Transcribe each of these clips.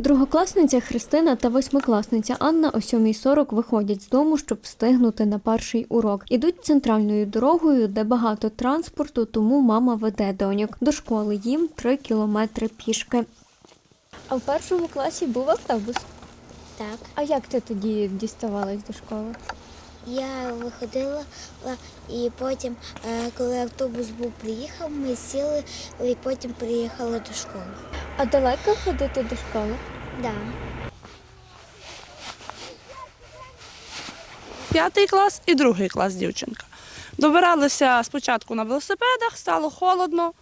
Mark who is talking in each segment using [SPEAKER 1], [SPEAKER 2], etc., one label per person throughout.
[SPEAKER 1] Другокласниця Христина та восьмикласниця Анна о 7.40 виходять з дому, щоб встигнути на перший урок. Ідуть центральною дорогою, де багато транспорту, тому мама веде доньок. До школи їм 3 кілометри пішки. А в першому класі був автобус.
[SPEAKER 2] Так,
[SPEAKER 1] А як ти тоді діставалась до школи?
[SPEAKER 2] я виходила і потім, е, коли автобус був приїхав, ми сіли і потім приїхали до школи.
[SPEAKER 1] А далеко ходити до школи?
[SPEAKER 2] Да.
[SPEAKER 3] П'ятий клас і другий клас дівчинка. Добиралися спочатку на велосипедах, стало холодно,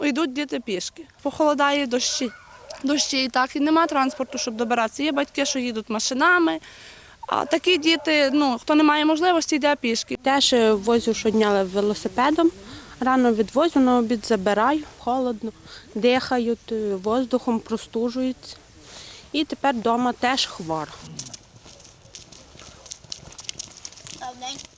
[SPEAKER 3] йдуть діти пішки. Похолодає дощі. Дощі і так, і нема транспорту, щоб добиратися. Є батьки, що їдуть машинами. А такі діти, ну, хто не має можливості, йде пішки.
[SPEAKER 4] Теж возю щодня велосипедом. Рано відвозю, на обід забираю, холодно, дихають, воздухом простужуються. І тепер вдома теж хвора.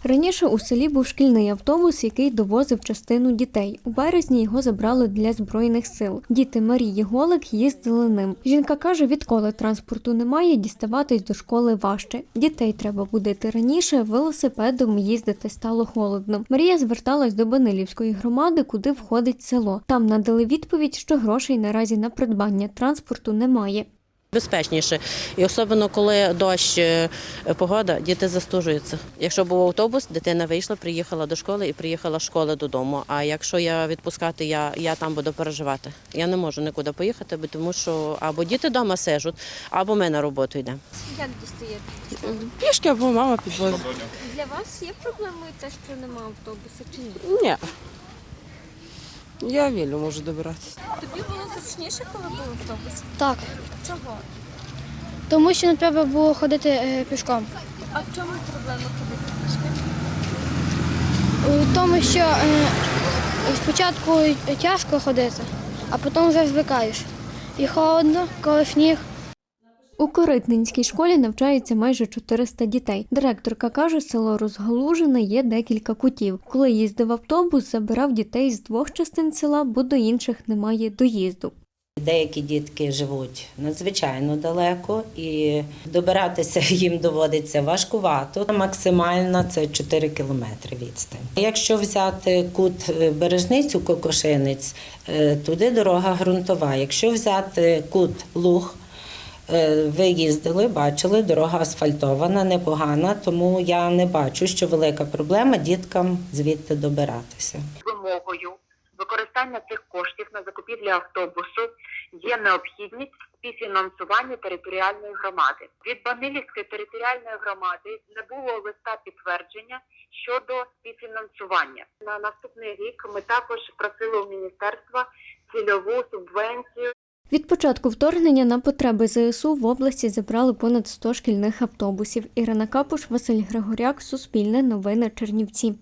[SPEAKER 1] Раніше у селі був шкільний автобус, який довозив частину дітей. У березні його забрали для збройних сил. Діти Марії Голик їздили ним. Жінка каже, відколи транспорту немає, діставатись до школи важче. Дітей треба будити раніше, велосипедом їздити стало холодно. Марія зверталась до Банилівської громади, куди входить село. Там надали відповідь, що грошей наразі на придбання транспорту немає.
[SPEAKER 5] Безпечніше, і особливо коли дощ, е, погода, діти застужуються. Якщо був автобус, дитина вийшла, приїхала до школи і приїхала з школи додому. А якщо я відпускати, я, я там буду переживати. Я не можу нікуди поїхати, бо тому що або діти вдома сижуть, або ми на роботу йдемо.
[SPEAKER 1] Як дістаєте?
[SPEAKER 4] Пішки або мама підвозить.
[SPEAKER 1] Для вас є проблемою те, що немає автобуса чи ні?
[SPEAKER 4] Ні. Я вільно можу добиратися.
[SPEAKER 1] Тобі було зручніше, коли був автобус?
[SPEAKER 6] Так,
[SPEAKER 1] Чого?
[SPEAKER 6] тому що не треба було ходити е, пішком.
[SPEAKER 1] А в чому проблема ходити пішки?
[SPEAKER 6] У тому, що е, спочатку тяжко ходити, а потім вже звикаєш. І холодно, коли сніг.
[SPEAKER 1] У Коритненській школі навчається майже 400 дітей. Директорка каже, село розгалужене, є декілька кутів. Коли їздив автобус, забирав дітей з двох частин села, бо до інших немає доїзду.
[SPEAKER 7] Деякі дітки живуть надзвичайно далеко і добиратися їм доводиться важкувато. Максимально це 4 кілометри відстань. Якщо взяти кут е, Бережницю Кокошинець, е, туди дорога ґрунтова. Якщо взяти кут Луг, ви їздили, бачили, дорога асфальтована, непогана, тому я не бачу, що велика проблема діткам звідти добиратися.
[SPEAKER 8] вимогою використання цих коштів на закупівлю автобусу є необхідність співфінансування територіальної громади. Від Банилівської територіальної громади не було листа підтвердження щодо співфінансування. На наступний рік ми також просили у міністерства цільову субвенцію
[SPEAKER 1] Від початку вторгнення на потреби ЗСУ в області забрали понад 100 шкільних автобусів. Ірина Капуш, Василь Григоряк, Суспільне новини Чернівці.